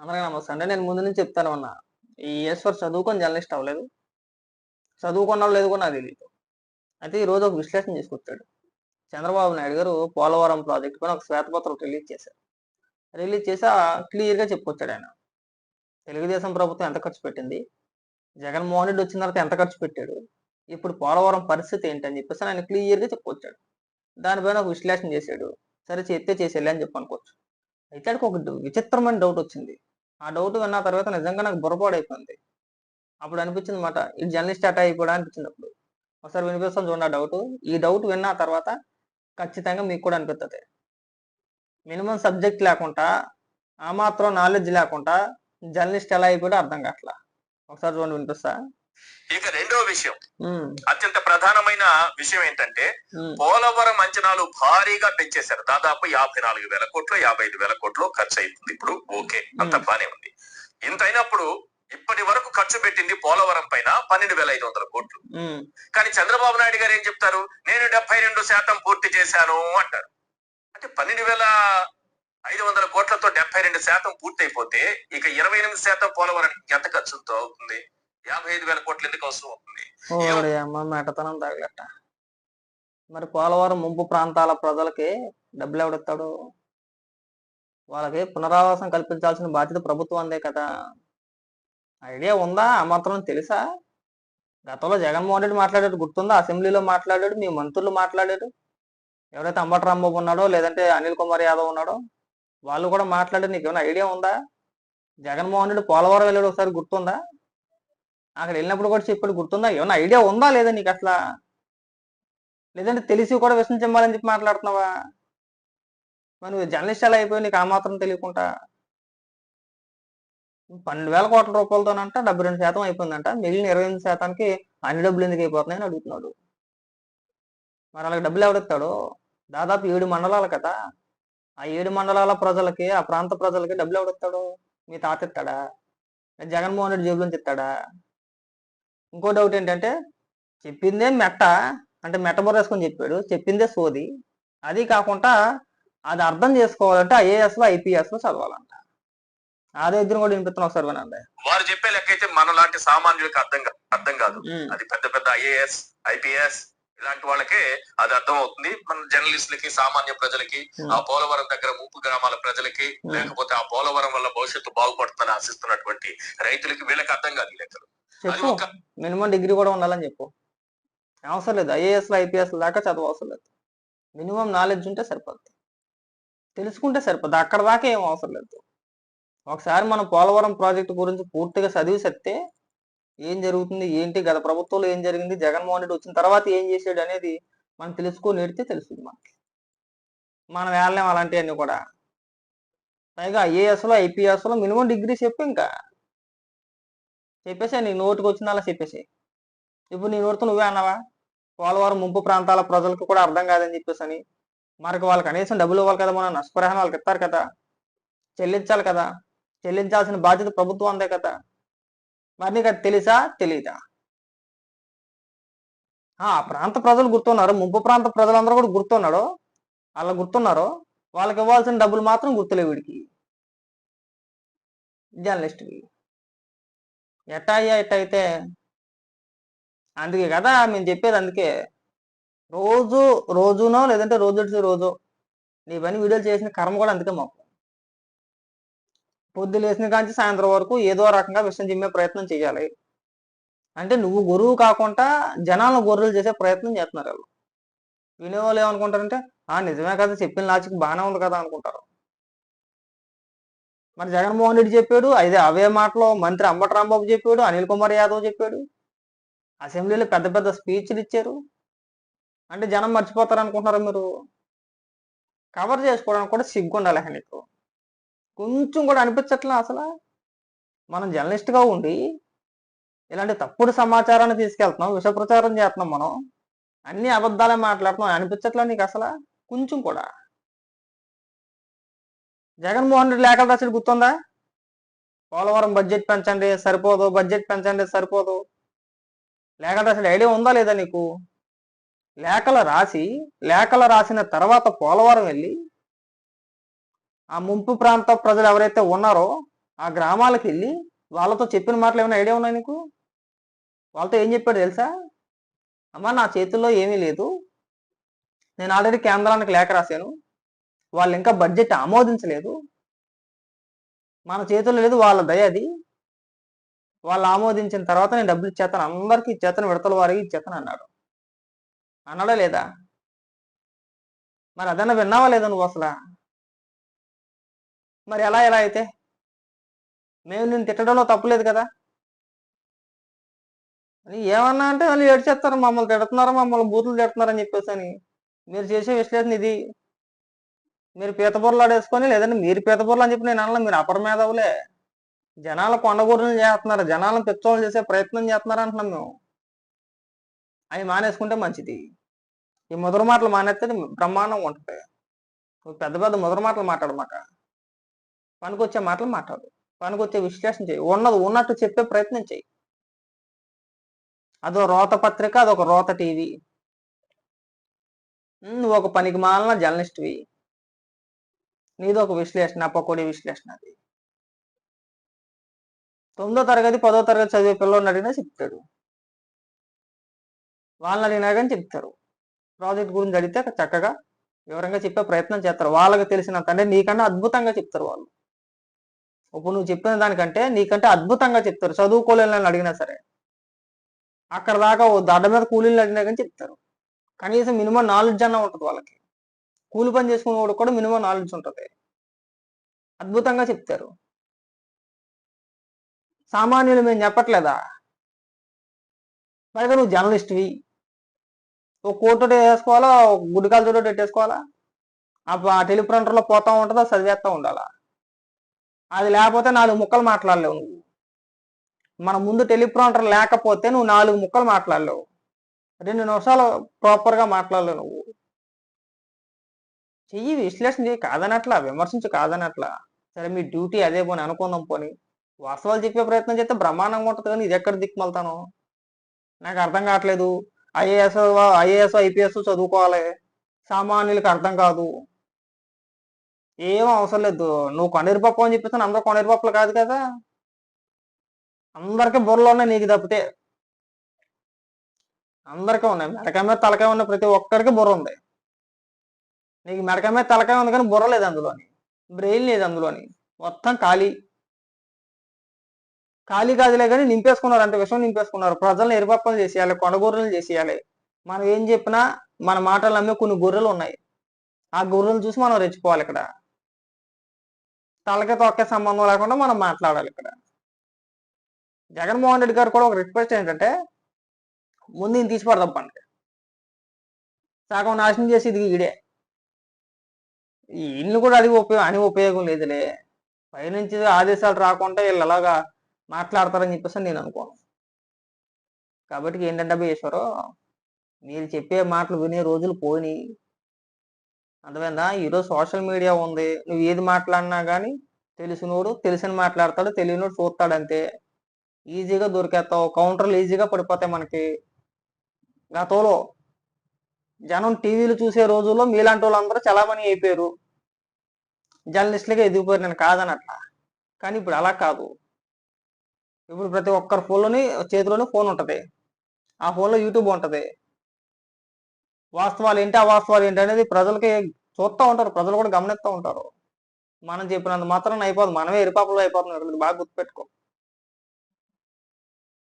అందరికీ నమస్తే అండి. నేను ముందు నుంచి చెప్తాను అన్న. ఈ ఈశ్వర్ చదువుకొని జర్నలిస్ట్ అవ్వలేదు. చదువుకున్నా లేదు కూడా నాకు తెలియదు అయితే ఈ రోజు ఒక విశ్లేషణ చేసుకొచ్చాడు. చంద్రబాబు నాయుడు గారు పోలవరం ప్రాజెక్ట్ పైన ఒక శ్వేతపత్రం రిలీజ్ చేశారు. రిలీజ్ చేసి క్లియర్గా చెప్పుకొచ్చాడు ఆయన. తెలుగుదేశం ప్రభుత్వం ఎంత ఖర్చు పెట్టింది? జగన్మోహన్ రెడ్డి వచ్చిన తర్వాత ఎంత ఖర్చు పెట్టాడు? ఇప్పుడు పోలవరం పరిస్థితి ఏంటని చెప్పేసి ఆయన క్లియర్గా చెప్పుకొచ్చాడు. దానిపైన ఒక విశ్లేషణ చేశాడు. సరే చేస్తే చేసేయాలి అని చెప్పనుకోవచ్చు అయితే అడికి ఒక విచిత్రమైన డౌట్ వచ్చింది. ఆ డౌట్ విన్న తర్వాత నిజంగా నాకు బుర్రపాడు అయిపోయింది అప్పుడు అనిపించింది మాట ఈ జర్నలిస్ట్ అటా అయిపోడా అనిపించింది అప్పుడు ఒకసారి వినిపిస్తాను చూడండి ఆ డౌట్. ఈ డౌట్ విన్న తర్వాత ఖచ్చితంగా మీకు కూడా అనిపిస్తుంది మినిమం సబ్జెక్ట్ లేకుండా ఆ మాత్రం నాలెడ్జ్ లేకుండా జర్నలిస్ట్ ఎలా అయిపోయాడో అర్థం కావట్లా ఒకసారి చూడండి వినిపిస్తా. ఇక రెండో విషయం. అత్యంత ప్రధానమైన విషయం ఏంటంటే పోలవరం అంచనాలు భారీగా పెంచేశారు. దాదాపు యాభై నాలుగు వేల కోట్లు యాభై ఐదు వేల కోట్లు ఖర్చు అవుతుంది ఇప్పుడు ఓకే అంత. బానే ఉంది. ఇంత అయినప్పుడు ఇప్పటి వరకు ఖర్చు పెట్టింది పోలవరం పైన పన్నెండు వేల ఐదు వందల కోట్లు. కానీ చంద్రబాబు నాయుడు గారు ఏం చెప్తారు? నేను డెబ్బై రెండు శాతం పూర్తి చేశాను అంటారు. అంటే పన్నెండు వేల ఐదు వందల కోట్లతో డెబ్బై రెండు శాతం పూర్తి అయిపోతే ఇక ఇరవై ఎనిమిది శాతం పోలవరానికి ఎంత ఖర్చుతో అవుతుంది? యాభై ఐదు వేల కోట్లు ఎందుకు అవసరం అవుతుంది? మెటతనం తగలట. మరి పోలవరం ముంపు ప్రాంతాల ప్రజలకి డబ్బులు ఎవడిస్తాడు వాళ్ళకి పునరావాసం కల్పించాల్సిన బాధ్యత ప్రభుత్వం అందే కదా. ఐడియా ఉందా? ఆ మాత్రం తెలుసా? గతంలో జగన్మోహన్ రెడ్డి మాట్లాడాడు గుర్తుందా? అసెంబ్లీలో మాట్లాడాడు మీ మంత్రులు మాట్లాడారు. ఎవరైతే అంబటి రాంబాబు ఉన్నాడో లేదంటే అనిల్ కుమార్ యాదవ్ ఉన్నాడో వాళ్ళు కూడా మాట్లాడారు. నీకు ఏమైనా ఐడియా ఉందా? జగన్మోహన్ రెడ్డి పోలవరం వెళ్ళాడు ఒకసారి గుర్తుందా? అక్కడ వెళ్ళినప్పుడు కూడా చెప్పాడు గుర్తుందా? ఏమన్నా ఐడియా ఉందా లేదా నీకు అసలు? లేదంటే తెలిసి కూడా విషయం చెప్పాలని చెప్పి మాట్లాడుతున్నావా? మరి నువ్వు జర్నలిస్ట్ ఎలా అయిపోయి నీకు ఆ మాత్రం తెలియకుండా. పన్నెండు వేల కోట్ల రూపాయలతోనంట డెబ్బై రెండు శాతం అయిపోయిందంట. మిగిలిన ఇరవై ఎనిమిది శాతానికి అన్ని డబ్బులు ఎందుకు అయిపోతున్నాయని అడుగుతున్నాడు. మరి అలాగ డబ్బులు ఎవడెత్తాడు దాదాపు ఏడు మండలాలు కదా. ఆ ఏడు మండలాల ప్రజలకి ఆ ప్రాంత ప్రజలకి డబ్బులు ఎవడెత్తాడు మీ తాత ఎత్తాడా జగన్మోహన్ రెడ్డి జేబులోంచి ఎత్తాడా ఇంకో డౌట్ ఏంటంటే చెప్పిందే మెట్ట అంటే మెట్ట బొరేసుకొని చెప్పాడు. చెప్పిందే సోది. అది కాకుండా అది అర్థం చేసుకోవాలంటే ఐఏఎస్లో ఐపీఎస్లో చదవాలంట. అదే ఇద్దరు కూడా వినిపిస్తున్నా ఒకసారి వినండి. వారు చెప్పే లెక్క అయితే మన లాంటి సామాన్యులకు అర్థం అర్థం కాదు. అది పెద్ద పెద్ద ఐఏఎస్ ఐపీఎస్ ఇలాంటి వాళ్ళకే అది అర్థం అవుతుంది మన జర్నలిస్టులకి సామాన్య ప్రజలకి ఉమ్, ఆ పోలవరం దగ్గర ముంపు గ్రామాల ప్రజలకి ఉమ్. లేకపోతే ఆ పోలవరం వల్ల భవిష్యత్తు బాగుపడుతుందని ఆశిస్తున్నటువంటి రైతులకి వీళ్ళకి అర్థం కాదు ఈ లెక్కలు. చెప్పు. మినిమం డిగ్రీ కూడా ఉండాలని చెప్పు. అవసరం లేదు. ఐఏఎస్లో ఐపీఎస్ దాకా చదువు అవసరం లేదు. మినిమం నాలెడ్జ్ ఉంటే సరిపోద్ది. తెలుసుకుంటే సరిపోద్ది. అక్కడ దాకా ఏం అవసరం లేదు. ఒకసారి మనం పోలవరం ప్రాజెక్టు గురించి పూర్తిగా చదివి సత్తే ఏం జరుగుతుంది? ఏంటి? గత ప్రభుత్వంలో ఏం జరిగింది? జగన్మోహన్ రెడ్డి వచ్చిన తర్వాత ఏం చేశాడు అనేది మనం తెలుసుకొని నేడితే తెలుస్తుంది మనకి. మనం వెళ్ళలేం అలాంటివన్నీ కూడా. పైగా ఐఏఎస్లో ఐపీఎస్లో మినిమం డిగ్రీ చెప్పి ఇంకా. చెప్పేసి నీ నోటికి వచ్చింది అలా చెప్పేసి ఇప్పుడు నీ నోటితో నువ్వే అన్నావా? పోలవరం ముంపు ప్రాంతాల ప్రజలకు కూడా అర్థం కాదని చెప్పేసి అని మనకి వాళ్ళకి కనీసం డబ్బులు ఇవ్వాలి కదా మనం నష్టపరిహారం వాళ్ళకి ఇస్తారు కదా. చెల్లించాలి కదా. చెల్లించాల్సిన బాధ్యత ప్రభుత్వం అందే కదా. మరి నీకు అది తెలుసా? తెలీదా? ఆ ప్రాంత ప్రజలు గుర్తున్నారు. ముంపు ప్రాంత ప్రజలందరూ కూడా గుర్తున్నాడు అలా గుర్తున్నారు. వాళ్ళకి ఇవ్వాల్సిన డబ్బులు మాత్రం గుర్తులేవు వీడికి. జర్నలిస్ట్కి ఎట్టా అయ్యా ఎట్ట అయితే? అందుకే కదా మేము చెప్పేది అందుకే. రోజు రోజునో లేదంటే రోజు రోజు. నీ పని వీడియోలు చేసిన కర్మ కూడా అందుకే మాకు. పొద్దు లేచిన కాంచి సాయంత్రం వరకు ఏదో రకంగా విషయం చిమ్మే ప్రయత్నం చేయాలి. అంటే నువ్వు గురువు కాకుండా జనాలను గొర్రెలు చేసే ప్రయత్నం చేస్తున్నారు వాళ్ళు. వినేవాళ్ళు ఏమనుకుంటారంటే ఆ నిజమే కదా చెప్పిన లాజిక్ బాగానే ఉంది కదా అనుకుంటారు. మరి జగన్మోహన్ రెడ్డి చెప్పాడు అయితే అవే మాటలో మంత్రి అంబట రాంబాబు చెప్పాడు అనిల్ కుమార్ యాదవ్ చెప్పాడు. అసెంబ్లీలో పెద్ద పెద్ద స్పీచ్లు ఇచ్చారు. అంటే జనం మర్చిపోతారు అనుకుంటున్నారు మీరు? కవర్ చేసుకోవడానికి కూడా సిగ్గు ఉండాలి నీకు. కొంచెం కూడా అనిపించట్లా అసలు? మనం జర్నలిస్ట్గా ఉండి ఇలాంటి తప్పుడు సమాచారాన్ని తీసుకెళ్తున్నాం విష ప్రచారం చేస్తున్నాం మనం. అన్ని అబద్ధాలే మాట్లాడుతున్నాం అనిపించట్లా నీకు అసలు? కొంచెం కూడా. జగన్మోహన్ రెడ్డి లేఖలు రాసి గుర్తుందా? పోలవరం బడ్జెట్ పెంచండి సరిపోదు. బడ్జెట్ పెంచండి సరిపోదు. లేఖలు రాసిన ఐడియా ఉందా లేదా నీకు? లేఖలు రాసి లేఖలు రాసిన తర్వాత పోలవరం వెళ్ళి ఆ ముంపు ప్రాంత ప్రజలు ఎవరైతే ఉన్నారో ఆ గ్రామాలకు వెళ్ళి వాళ్ళతో చెప్పిన మాటలు ఏమైనా ఐడియా ఉన్నాయి నీకు? వాళ్ళతో ఏం చెప్పాడు తెలుసా? అమ్మా నా చేతుల్లో ఏమీ లేదు. నేను ఆల్రెడీ కేంద్రానికి లేఖ రాశాను. వాళ్ళు ఇంకా బడ్జెట్ ఆమోదించలేదు. మన చేతుల్లో లేదు వాళ్ళ దయ అది. వాళ్ళు ఆమోదించిన తర్వాత నేను డబ్బులు ఇచ్చేస్తాను. అందరికీ ఇచ్చేస్తాను విడతల వారికి ఇచ్చేస్తాను అన్నాడు. అన్నాడా లేదా? మరి అదన్నా విన్నావా లేదా నువ్వు అసలు? మరి ఎలా ఎలా అయితే? మేము నేను తిట్టడంలో తప్పులేదు కదా? అని ఏమన్నా అంటే వాళ్ళు ఏడ్చేస్తారు మమ్మల్ని తిడుతున్నారు మమ్మల్ని బూతులు తిడుతున్నారని చెప్పేసి అని. మీరు చేసే విశ్లేషణ ఇది. మీరు పీతబుర్రలు ఆడేసుకొని లేదంటే మీరు పీతబుర్రలు అని చెప్పి నేను అనలా మీరు అపర మేధావులే. జనాల కొండగూరలు చేస్తున్నారు జనాలను పిచ్చోళ్ళు చేసే ప్రయత్నం చేస్తున్నారు అంటున్నాం మేము. అవి మానేసుకుంటే మంచిది. ఈ ముదురు మాటలు మానేస్తే బ్రహ్మాండం ఉంటుంది. పెద్ద పెద్ద ముదురు మాటలు మాట్లాడమాక. పనికొచ్చే మాటలు మాట్లాడు పనికొచ్చే విశ్లేషణ చేయి. ఉన్నది ఉన్నట్టు చెప్పే ప్రయత్నం చేయి. అదో రోత పత్రిక అదొక రోత టీవీ. నువ్వు ఒక పనికి మాలిన జర్నలిస్ట్వి నీది ఒక విశ్లేషణ పకోడి విశ్లేషణ అది. తొమ్మిదో తరగతి పదో తరగతి చదివే పిల్లలు అడిగినా చెప్తాడు. వాళ్ళని అడిగినా కానీ చెప్తారు. ప్రాజెక్ట్ గురించి అడిగితే చక్కగా వివరంగా చెప్పే ప్రయత్నం చేస్తారు. వాళ్ళకి తెలిసినంత అంటే నీకన్నా అద్భుతంగా చెప్తారు వాళ్ళు. ఇప్పుడు నువ్వు చెప్పిన దానికంటే నీకంటే అద్భుతంగా చెప్తారు. చదువుకోలేని అడిగినా సరే. అక్కడ దాకా ఓ దడ్డ మీద కూలీలు అడిగినా కానీ చెప్తారు. కనీసం మినిమం నాలెడ్జ్ అన్న ఉంటుంది వాళ్ళకి. కూలి పని చేసుకునే వాడు కూడా మినిమం నాలెడ్జ్ ఉంటుంది. అద్భుతంగా చెప్తారు. సామాన్యులు మేము చెప్పట్లేదా? పైగా నువ్వు జర్నలిస్ట్వి. ఓ కోటు వేసుకోవాలా? ఒక గుడికాల చూడ పెట్టేసుకోవాలా? ఆ టెలిప్రింటర్లో పోతా ఉంటుందా? చదివేస్తా ఉండాలా? అది లేకపోతే నాలుగు ముక్కలు మాట్లాడలేవు నువ్వు. మన ముందు టెలిప్రాంటర్ లేకపోతే నువ్వు నాలుగు ముక్కలు మాట్లాడలేవు. రెండు నిమిషాలు ప్రాపర్గా మాట్లాడలేవు నువ్వు. చెయ్యి విశ్లేషణ చెయ్యి. కాదనట్లా విమర్శించు కాదనట్లా. సరే మీ డ్యూటీ అదే పోని అనుకుందాం పోని. వాస్తవాలు చెప్పే ప్రయత్నం చేస్తే బ్రహ్మాండంగా ఉంటుంది కానీ ఇది ఎక్కడ దిక్కుమలుతాను? నాకు అర్థం కావట్లేదు. ఐఏఎస్ ఐఏఎస్ ఐపీఎస్ చదువుకోవాలి. సామాన్యులకు అర్థం కాదు. ఏం అవసరం లేదు. నువ్వు కొనేరుపప్పు అని చెప్పేసి అందరూ కొనేరుపప్పులు కాదు కదా. అందరికీ బుర్రలు ఉన్నాయి నీకు తప్పితే. అందరికీ ఉన్నాయి. మెడకాయ మీద తలకాయ ఉన్న ప్రతి ఒక్కరికి బుర్ర ఉంది. నీకు మెడకాయ మీద తలకాయ ఉంది కానీ బుర్ర లేదు అందులోని. బ్రెయిన్ లేదు అందులోని. మొత్తం ఖాళీ. ఖాళీ కాదులే కానీ నింపేసుకున్నారు అంటే విషయం నింపేసుకున్నారు. ప్రజలను ఎరుపప్పలు చేసేయాలి. కొండగొర్రెలు చేసేయాలి. మనం ఏం చెప్పినా మన మాటలు నమ్మే కొన్ని గొర్రెలు ఉన్నాయి. ఆ గొర్రెలు చూసి మనం రెచ్చిపోవాలి ఇక్కడ. తలకి తొక్కే సంబంధం లేకుండా మనం మాట్లాడాలి ఇక్కడ. జగన్మోహన్ రెడ్డి గారు కూడా ఒక రిక్వెస్ట్ ఏంటంటే ముందు ఈయన తీసి పడదప్పండి సగం నాశనం చేసి ఇది ఈడే. ఈ ఇల్లు కూడా అది ఉపయోగం అని ఉపయోగం లేదులే. పైనుంచి ఆదేశాలు రాకుండా వీళ్ళు అలాగా మాట్లాడతారని చెప్పేసి నేను అనుకోను. కాబట్టి ఏంటంటే అభియేశ్వరం మీరు చెప్పే మాటలు వినే రోజులు పోయినాయి. అర్థమైందా? ఈరోజు సోషల్ మీడియా ఉంది. నువ్వు ఏది మాట్లాడినా కానీ తెలిసినోడు తెలిసిన మాట్లాడతాడు తెలియనోడు చూస్తాడు అంతే ఈజీగా దొరికేస్తావు. కౌంటర్లు ఈజీగా పడిపోతాయి మనకి. గతంలో జనం టీవీలు చూసే రోజుల్లో మీలాంటి వాళ్ళందరూ చలామణి అయిపోయారు. జర్నలిస్టులుగా ఎదిగిపోయారు. నేను కాదనట్లా. కానీ ఇప్పుడు అలా కాదు. ఇప్పుడు ప్రతి ఒక్కరి ఫోన్లోని చేతిలోనే ఫోన్ ఉంటుంది. ఆ ఫోన్లో యూట్యూబ్ ఉంటుంది. వాస్తవాలు ఏంటి? అవాస్తవాలు ఏంటి? అనేది ప్రజలకి చూస్తూ ఉంటారు. ప్రజలు కూడా గమనిస్తూ ఉంటారు. మనం చెప్పినంత మాత్రం అయిపోదు. మనమే ఎరిపాపలు అయిపోతున్నాం. ఇక్కడ బాగా గుర్తుపెట్టుకో.